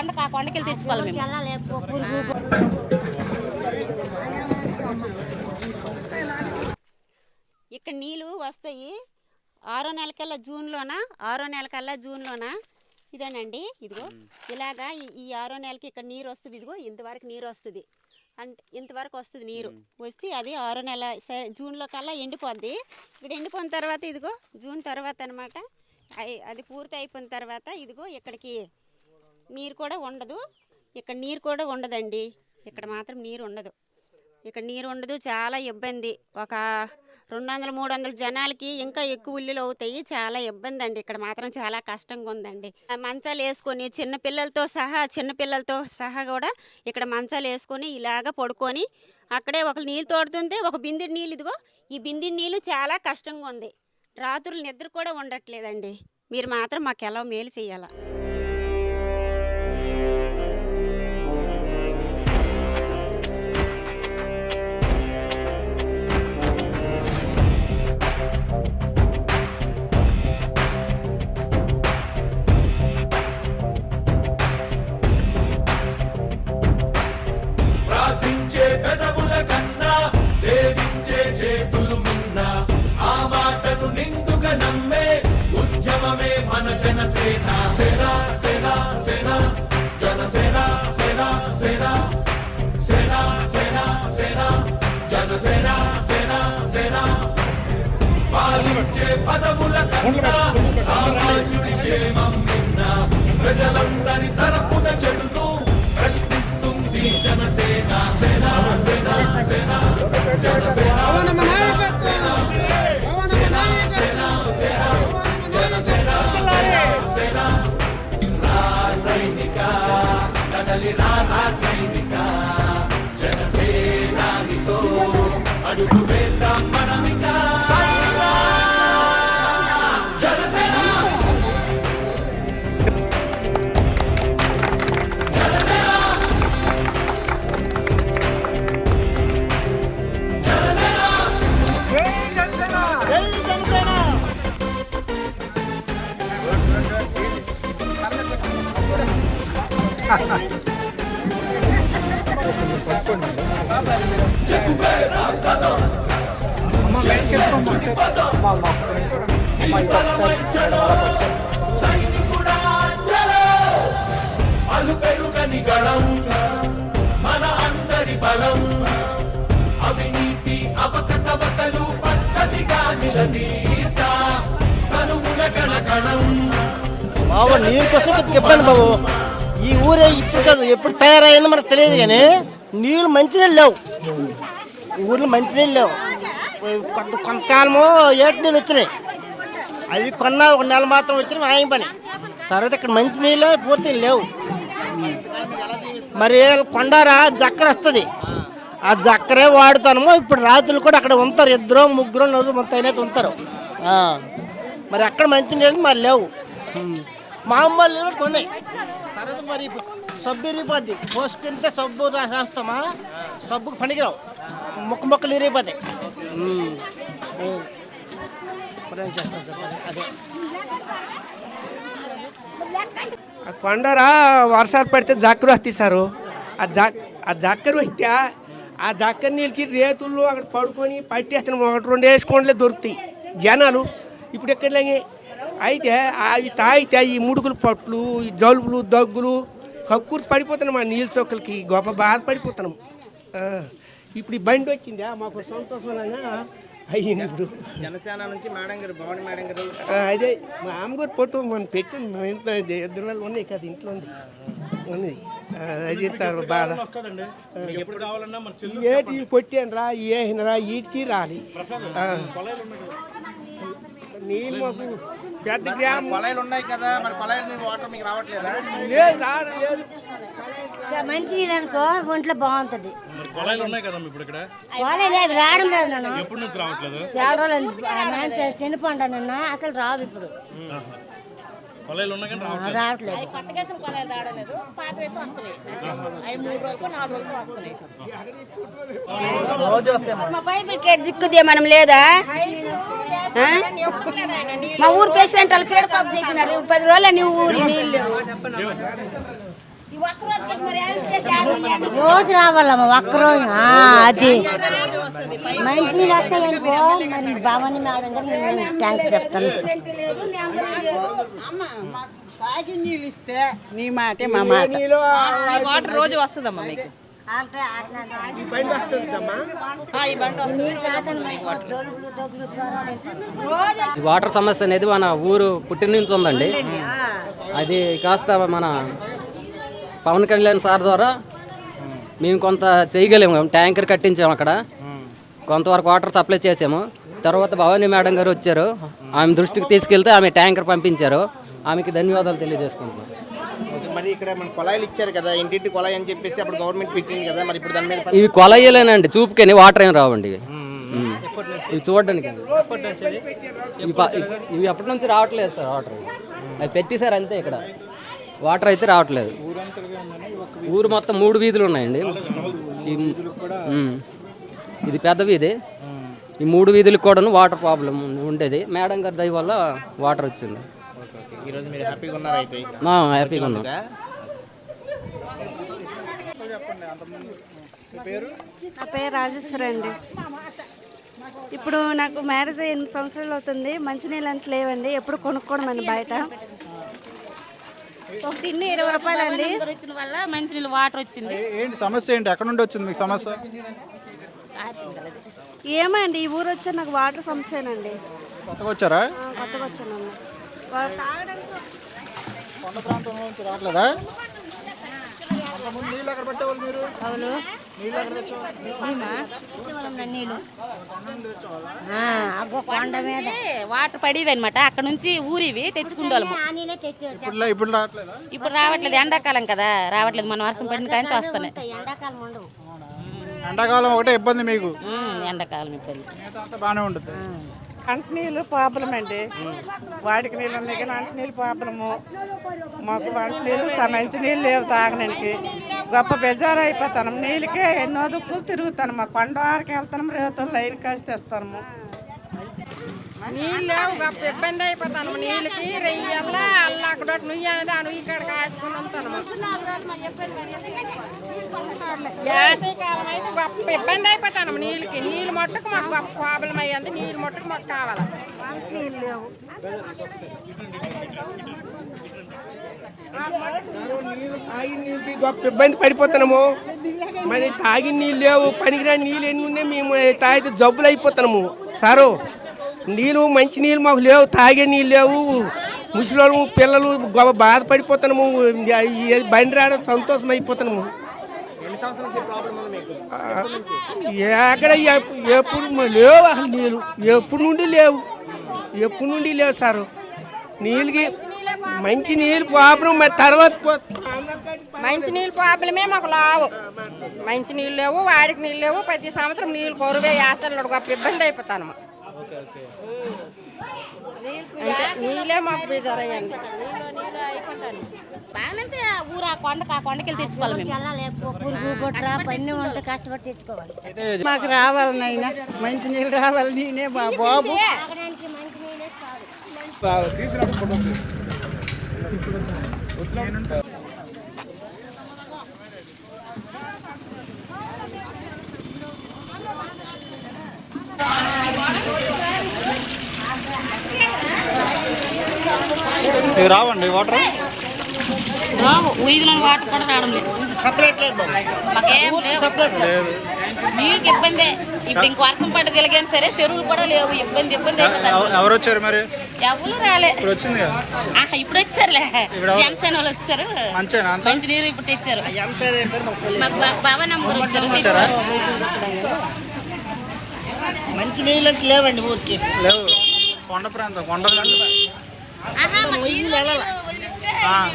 కొండకు ఆ కొండకి తెచ్చుకోవాలి మేము. ఇక్కడ నీళ్ళు వస్తాయి. ఆరో నెలకల్లా జూన్లోన? ఆరో నెలకల్లా జూన్లోన? ఇదేనండి ఇదిగో. ఇలాగా ఈ- ఈ ఆరో నెలకి ఇక్కడ నీరు వస్తుంది ఇదిగో. ఇంతవరకు నీరు వస్తుంది. అంటే ఇంతవరకు వస్తుంది నీరు. వస్తే అది ఆరో నెల స- జూన్లో కల్లా ఎండిపోద్ది. ఇక్కడ ఎండిపోయిన తర్వాత ఇదిగో జూన్ తర్వాత అనమాట అది పూర్తి అయిపోయిన తర్వాత ఇదిగో ఇక్కడికి నీరు కూడా ఉండదు. ఇక్కడ నీరు కూడా ఉండదండి. ఇక్కడ మాత్రం నీరు ఉండదు. ఇక్కడ నీరు ఉండదు. చాలా ఇబ్బంది. ఒక రెండు వందల మూడు వందల జనాలకి ఇంకా ఎక్కువ ఇల్లులు అవుతాయి. చాలా ఇబ్బంది అండి. ఇక్కడ మాత్రం చాలా కష్టంగా ఉందండి. ఆ మంచాలు వేసుకొని చిన్న పిల్లలతో సహా చిన్న పిల్లలతో సహా కూడా ఇక్కడ మంచాలు వేసుకొని ఇలాగ పడుకొని అక్కడే ఒక నీళ్ళు తోడుతుంది ఒక బింది నీళ్ళు ఇదిగో ఈ బింది నీళ్ళు చాలా కష్టంగా ఉంది. రాత్రులు నిద్ర కూడా ఉండట్లేదండి. మీరు మాత్రం మాకు ఎలా మేలు చేయాలా? పాలించే పదముల కన్నా సామాన్యుడి క్షేమం నిన్న ప్రజలందరి తరపున చెడుతూ ప్రశ్నిస్తుంది జనసేన సేన సేన సేన జనసేన సేన రాసైనిక జనసేనానితో అడుగు అలు పెరుగని గళం మన అందరి బలం అవినీతి అవకతవకలు పద్ధతిగా నిలదీత కనుముల గణగణం బాబు నీరు కోసం కొద్దిగా బాబు ఈ ఊరే ఇప్పుడు కాదు ఎప్పుడు తయారైందో మనకు తెలియదు కానీ నీళ్ళు మంచినీళ్ళు లేవు. ఊర్లో మంచినీళ్ళు లేవు. కొంత కొంతకాలము ఏటి నీళ్ళు వచ్చినాయి. అవి కొన్నా ఒక నెల మాత్రం వచ్చినాయి ఆయన పని. తర్వాత ఇక్కడ మంచినీళ్ళు పూర్తి లేవు. మరి కొండారా? జక్కర వస్తుంది. ఆ జక్కరే వాడుతాము ఇప్పుడు రాత్రులు కూడా అక్కడ ఉంటారు. ఇద్దరు ముగ్గురు నలుగురు మొత్తం అయినట్టు ఉంటారు మరి అక్కడ మంచినీళ్ళు మరి లేవు. మామూలు నీళ్ళు కొన్ని తర్వాత మరి సబ్బు ఇరిగిపోద్ది. పోసుకుంటే సబ్బు రాసేస్తామా సబ్బుకి పనికిరావు. మొక్క ముక్కలు ఇరిగిపోతాయి. ఏం చేస్తాం అదే. ఆ కొండరా వర్షాలు పడితే జక్కరు వస్తాయి సారు. ఆ జాక్ ఆ జక్కరు వస్తే ఆ జక్కర నీళ్ళకి రేతుల్లో అక్కడ పడుకొని పట్టేస్తున్నాం ఒకటి రెండు వేసుకోండిలే దొరుకుతాయి జనాలు. ఇప్పుడు ఎక్కడ అయితే అవి తాగితే ఈ ముడుకులు పట్లు ఈ జలుబులు దగ్గులు కక్కుర్తి పడిపోతున్నాం ఆ నీళ్ళ చొక్కలకి గొప్ప బాధపడిపోతున్నాం ఆ, ఇప్పుడు ఈ బండి వచ్చిందా? మాకు సంతోషంగా అయ్యింది ఇప్పుడు జనసేన నుంచి మేడం గారు భవాని మేడం గారు ఆ, అదే మా అమ్మగారు పొట్టు మనం మా ఇది ఇద్దరు వాళ్ళు ఉన్నాయి కదా ఇంట్లో ఉంది. ఉంది. అది సార్ బాధ. ఎప్పుడు కావాలన్నా మన చెల్లు ఏటి కొట్టాను రా ఏసిన రా వీటికి రాలి. నీళ్ళు మాకు పెద్ద గ్రామం. కొలాయిలు ఉన్నాయి కదా మరి నీళ్ళు వాటర్ మీకు రావట్లేదా? లేదు రావడం లేదు. అనుకో ఒంట్లో బాగుంటుంది. మరి కొలాయిలు ఉన్నాయి కదా ఇప్పుడు ఇక్కడ? వాళ్ళే అవి రావడం లేదు నాన్న. ఎప్పటి నుంచి రావట్లేదు? చాలా రోజులు చనిపోండా నిన్న అసలు రావు ఇప్పుడు. రావట్లేదు. కొత్తగా కొనాలి రావడం లేదు పాతవైతే వస్తున్నాయి. అవి మూడు రోజులకు నాలుగు రోజులకు వస్తున్నాయి. మా పైపులకి దిక్కుదే మనం లేదా? మా ఊరు పేషెంట్ వాళ్ళు కేడు కాపు దిగినారు పది రోజులు నీ ఊరు నీళ్ళు. రోజు రావాలమ్మ ఒక్కరోజు అది. వస్తాయనుకో మరి భవాని మేడం గారు నేను థ్యాంక్స్ చెప్తాను తాగి నీళ్ళు ఇస్తే నీ మాటే మా మాట. వాటర్ రోజు వస్తుందమ్మా మీకు. ఈ బండి వస్తుందమ్మా. ఆ, ఈ బండి వస్తుంది. రోజు వస్తుంది మీకు వాటర్. ఈ వాటర్ సమస్య అనేది మన ఊరు పుట్టిన నుంచి ఉందండి. అది కాస్త మన పవన్ కళ్యాణ్ సార్ ద్వారా మేము కొంత చేయగలేము. ట్యాంకర్ కట్టించాము అక్కడ. కొంతవరకు వాటర్ సప్లై చేసాము. తర్వాత భవానీ మేడం గారు వచ్చారు. ఆమె దృష్టికి తీసుకెళ్తే ఆమె ట్యాంకర్ పంపించారు. ఆమెకి ధన్యవాదాలు తెలియజేసుకుంటున్నాం. ఓకే, మరి ఇక్కడ మన కొలాయిలు ఇచ్చారు కదా? ఇంటింటి కొలాయి అని చెప్పేసి అప్పుడు గవర్నమెంట్ పెట్టింది కదా? మరి ఇప్పుడు దాని మీద ఇవి కొలయ్యలేనండి చూపుకని వాటర్ ఏం రావండి ఇవి. చూడడానికి ఇవి ఎప్పటి నుంచి రావట్లేదు సార్ వాటర్? అవి పెట్టేశారు అంతే ఇక్కడ. వాటర్ అయితే రావట్లేదు. ఊరు మొత్తం మూడు వీధులు ఉన్నాయండి. ఇది పెద్ద వీధి. ఈ మూడు వీధులకు కూడా వాటర్ ప్రాబ్లం ఉండేది. మేడం గారి దయ వల్ల వాటర్ వచ్చింది. హ్యాపీగా ఉన్నాం. నా పేరు రాజేశ్వరి అండి. ఇప్పుడు నాకు మ్యారేజ్ అయ్యి ఎనిమిది సంవత్సరాలు అవుతుంది. మంచినీళ్ళు అంత లేవండి. ఎప్పుడు కొనుక్కోవడం బయట. ఇరవై రూపాయలు అండి మంచినీళ్ళు వాటర్ వచ్చింది. ఏంటి సమస్య ఏంటి? ఎక్కడ నుండి వచ్చింది మీకు సమస్య? ఏమండి ఈ ఊరు వచ్చా నాకు వాటర్ సమస్యనండి. కొత్తగా వచ్చారా ఆ, కొత్తగా వచ్చానమ్మా వా- తాగడానికి కొండ ప్రాంతం నుంచి రావట్లేదా? అంతకుముందు నీళ్ళు ఎక్కడ పెట్టేవాళ్ళు మీరు? అవును. నీళ్ళు ఎక్కడ తెచ్చేవాళ్ళు? నీళ్ళు. ఆ, అగ్గో కొండ మీద. వాటర్ పడేవి అనమాట అక్కడ నుంచి ఊరివి తెచ్చుకుంటాము ఆ నీళ్ళే తెచ్చి ఇప్పుడు ఇప్పుడు రావట్లేదా? ఇప్పుడు రావట్లేదు. ఎండాకాలం కదా. రావట్లేదు. మన వర్షం పడిన కానీ వస్తున్నాయి. ఎండాకాలం ఉండవు. ఎండాకాలం ఒకటే ఇబ్బంది మీకు? ఎండాకాలం ఇబ్బంది. అంతా బాగానే ఉంటుంది. అంట నీళ్ళు ప్రాబ్లం అండి. వాడికి నీళ్ళు ఉన్నాయి కానీ అంట నీళ్ళు ప్రాబ్లము. మాకు వంట నీళ్ళు తా- మంచి నీళ్ళు లేవు తాగడానికి. గొప్ప బెజారు అయిపోతాను నీళ్ళకే ఎన్నో దుక్కులు తిరుగుతాను మా కొండ వారికి వెళ్తాను రేతులు లైన్ కాసి తెస్తాము. నీళ్ళు లేవు గొప్ప ఇబ్బంది అయిపోతాను నీళ్ళకి రెయ్యల్ల అల్ల అక్కడ నుయ్యి అనేది అను ఇక్కడ కాసుకుని ఉంటాను వేసవికాలం అయితే గొప్ప ఇబ్బంది అయిపోతాను నీళ్ళకి. నీళ్ళు మట్టుకు మాకు గొప్ప ప్రాబ్లం అయ్యింది నీళ్ళు మట్టుకు మాకు కావాలి. నీళ్ళు తాగిన నీళ్ళకి గొప్ప ఇబ్బంది పడిపోతున్నాము మరి తాగిన నీళ్ళు లేవు పనికిరాని నీళ్ళు ఎన్ని ఉన్నాయి మేము తాగితే జబ్బులు అయిపోతున్నాము సారు నీళ్ళు మంచి నీళ్ళు మాకు లేవు తాగే నీళ్ళు లేవు. ముసలోళ్ళు పిల్లలు గొప్ప బాధపడిపోతున్నాము. ఈ బండి రావడం సంతోషం అయిపోతున్నాము. ఎక్కడ ఎప్- ఎప్పుడు లేవు అసలు నీళ్ళు. ఎప్పుడు నుండి లేవు. ఎప్పుడు నుండి లేవు సారు. నీళ్ళకి మంచి నీళ్ళు ప్రాబ్లం మరి తర్వాత మంచి నీళ్ళు ప్రాబ్లమే మాకు లావు. మంచి నీళ్ళు లేవు వాడికి నీళ్ళు లేవు. ప్రతి సంవత్సరం నీళ్ళు కొరువే యాసలు గొప్ప ఇబ్బంది అయిపోతాను నీళ్ళే మాకు బేజారయ్యండి. ఆ ఊరు ఆ కొండకు ఆ కొండకి వెళ్ళి తెచ్చుకోవాలి పురుగు బొట్రా పన్ను ఉంటే కష్టపడి తెచ్చుకోవాలి. మాకు రావాలి నాయన మంచి నీళ్ళు రావాలి నేనే మా బాబు. కాదు రావండి వాటర్ రావు వీధిలో వాటర్ కూడా రావడం లేదు. సపరేట్ లేదు బాబు. మాకేం లేవు. నీళ్ళకి ఇబ్బందే. ఇప్పుడు ఇంక వర్షం పడ్డ తెలిగాని సరే చెరువులు కూడా లేవు. ఇబ్బంది ఇబ్బంది ఎవరు వచ్చారు మరి? ఎవరు రాలే. ఇప్పుడు వచ్చింది ఆహా, ఇప్పుడు వచ్చారులే. జనసేన వాళ్ళు వచ్చారు. మంచి నీరు ఇప్పుడు తెచ్చారు. మాకు. మాకు బాబా నమ్మకం వచ్చారు. మంచి నీళ్ళు లేవండి ఊరికి. లేవు. కొండ ప్రాంతం కొండ ఆహా,